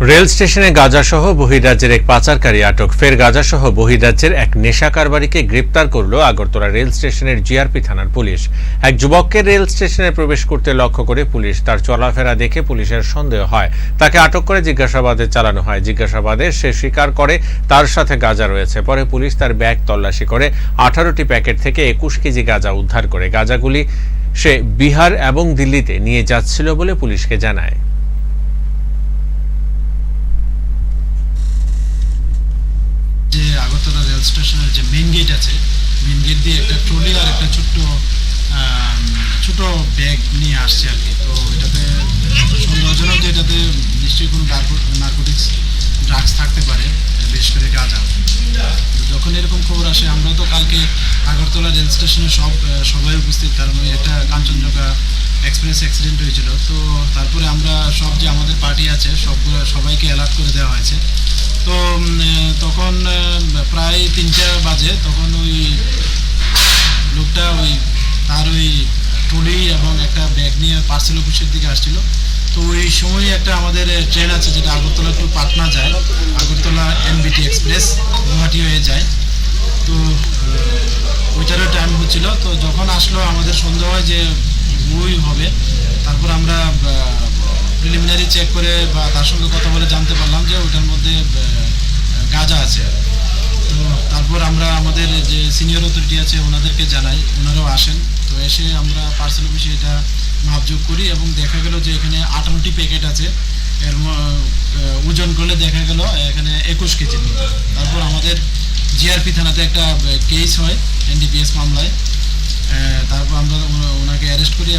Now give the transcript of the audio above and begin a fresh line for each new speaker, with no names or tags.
Rail স্টেশনে গাঁজাসহ বহিরাজ্যের এক পাচারকারী আটক। ফের গাঁজাসহ বহিরাজ্যের এক নেশা কারবারিকে গ্রেপ্তার করল আগরতলা রেল স্টেশনের জিআরপি থানার পুলিশ। এক যুবককে রেল স্টেশনে প্রবেশ করতে লক্ষ্য করে পুলিশ তার চলাফেরা দেখে পুলিশের সন্দেহ হয়। তাকে আটক করে জিজ্ঞাসাবাদে চালানো হয়। জিজ্ঞাসাবাদে সে স্বীকার করে তার সাথে গাঁজা রয়েছে। পরে পুলিশ তার ব্যাগ তল্লাশি করে আঠারোটি প্যাকেট থেকে একুশ কেজি গাঁজা উদ্ধার করে। গাঁজাগুলি সে বিহার এবং দিল্লিতে নিয়ে যাচ্ছিল বলে পুলিশকে জানায়
যে আগরতলা রেল স্টেশনের যে মেন গেট আছে মেন গেট দিয়ে একটা ট্রলি আর একটা ছোট্ট ছোট ব্যাগ নিয়ে আসছে আর কি। তো এটাতে সন্দেহজনক যে এটাতে নিশ্চয়ই কোনো নার্কোটিক্স ড্রাগস থাকতে পারে, বিশেষ করে গাঁজা। যখন এরকম খবর আসে আমরা তো কালকে আগরতলা রেল স্টেশনে সব সবাই উপস্থিত, কারণ ওই একটা কাঞ্চনজঙ্ঘা এক্সপ্রেস অ্যাক্সিডেন্ট হয়েছিল। তো তারপরে আমরা সব যে আমাদের পার্টি আছে, সবগুলো সবাইকে অ্যালার্ট করে দেওয়া হয়েছে। তো তখন প্রায় তিনটা বাজে, তখন ওই লোকটা ওই, তার ওই ট্রলি এবং একটা ব্যাগ নিয়ে পার্সেল অফিসের দিকে আসছিল। তো ওই সময় একটা আমাদের ট্রেন আছে, যেটা আগরতলা টু পাটনা যায়। আগরতলা এনবিটি এক্সপ্রেস, গুয়াহাটি হয়ে যায়। তো ওইটারও টাইম হচ্ছিল। তো যখন আসলো, আমাদের সন্দেহ হয় যে ওই হবে। তারপর আমরা প্রিলিমিনারি চেক করে বা তার সঙ্গে কথা বলে জানতে পারলাম যে ওটার মধ্যে আহ, গাঁজা আছে তো তারপর আমরা আমাদের যে সিনিয়র অথরিটি আছে ওনাদেরকে জানাই। ওনারাও আসেন। তো এসে আমরা পার্সেল অফিসে এটা মাপযোগ করি এবং দেখা গেল যে এখানে আঠারোটি প্যাকেট আছে। এর ওজন করলে দেখা গেল এখানে একুশ কেজি। তারপর আমাদের জিআরপি থানাতে একটা কেস হয় এনডিপিএস মামলায়। তারপর আমরা ওনাকে অ্যারেস্ট করি।